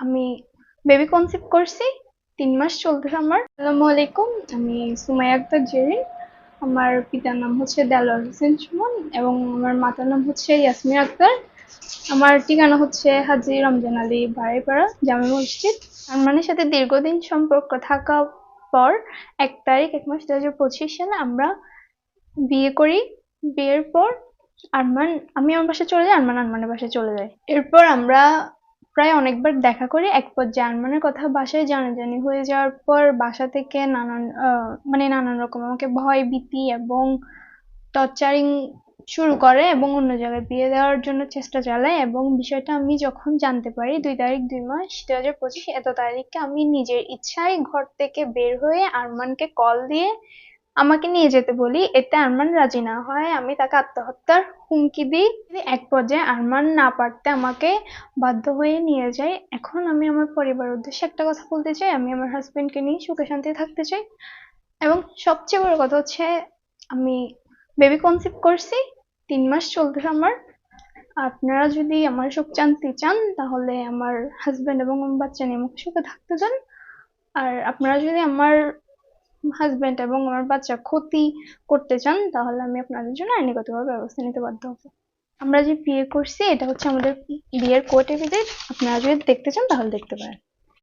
আমি baby conceive করছি, তিন মাস চলতেছে আমার। আসসালামু আলাইকুম, আমি সুমাইয়া আক্তার জেরিন। আমার পিতার নাম হচ্ছে দেলোয়ার হোসেন সুমন এবং আমার মাতার নাম হচ্ছে ইয়াসমিন আক্তার। আমার ঠিকানা হচ্ছে হাজি রমজান আলী বাড়িপাড়া, জামে মসজিদ। আরমানের সাথে দীর্ঘদিন সম্পর্ক থাকা পর এক তারিখ, এক মাস দু হাজার পঁচিশ সালে আমরা বিয়ে করি। বিয়ের পর আরমান, আমি আমার বাসায় চলে যাই, আরমান আরমানের বাসায় চলে যাই এরপর আমরা প্রায় অনেকবার দেখা করে এক পর্যায়ে আরমানের কথা বাসায় জানাজানি হয়ে যাওয়ার পর বাসা থেকে নানান মানে নানান রকম আমাকে ভয়, ভীতি এবং টর্চারিং শুরু করে এবং অন্য জায়গায় বিয়ে দেওয়ার জন্য চেষ্টা চালায় এবং বিষয়টা আমি যখন জানতে পারি দুই তারিখ, দুই মাস দু হাজার পঁচিশ, এত তারিখে আমি নিজের ইচ্ছায় ঘর থেকে বের হয়ে আরমানকে কল দিয়ে আমাকে নিয়ে যেতে বলি, এতে আরমান রাজি না হয়। আমি তাকে আত্মহত্যার হুমকি দিই। এক পর্যায়ে আরমান না পারতে আমাকে বাধ্য হয়ে নিয়ে যায়, এখন আমি আমার পরিবারের উদ্দেশ্যে একটা কথা বলতে চাই। আমি আমার হাজবেন্ডকে নিয়ে সুখে শান্তিতে থাকতে চাই। এবং সবচেয়ে বড় কথা হচ্ছে, আমি বেবি কনসিভ করছি, তিন মাস চলতেছে আমার। আপনারা যদি আমার সুখ জানতে চান, তাহলে আমার হাজবেন্ড এবং বাচ্চা নিয়ে আমাকে সুখে থাকতে চান। আর আপনারা যদি আমার হাজবেন্ড এবং আমার বাচ্চা ক্ষতি করতে চান, তাহলে আমি আপনাদের জন্য আইনিগতভাবে ব্যবস্থা নিতে বাধ্য হব। আমরা যে বিয়ে করছি, এটা হচ্ছে আমাদের বিয়ের কোর্ট এফিডেভিট আপনারা যদি দেখতে চান, তাহলে দেখতে পারেন।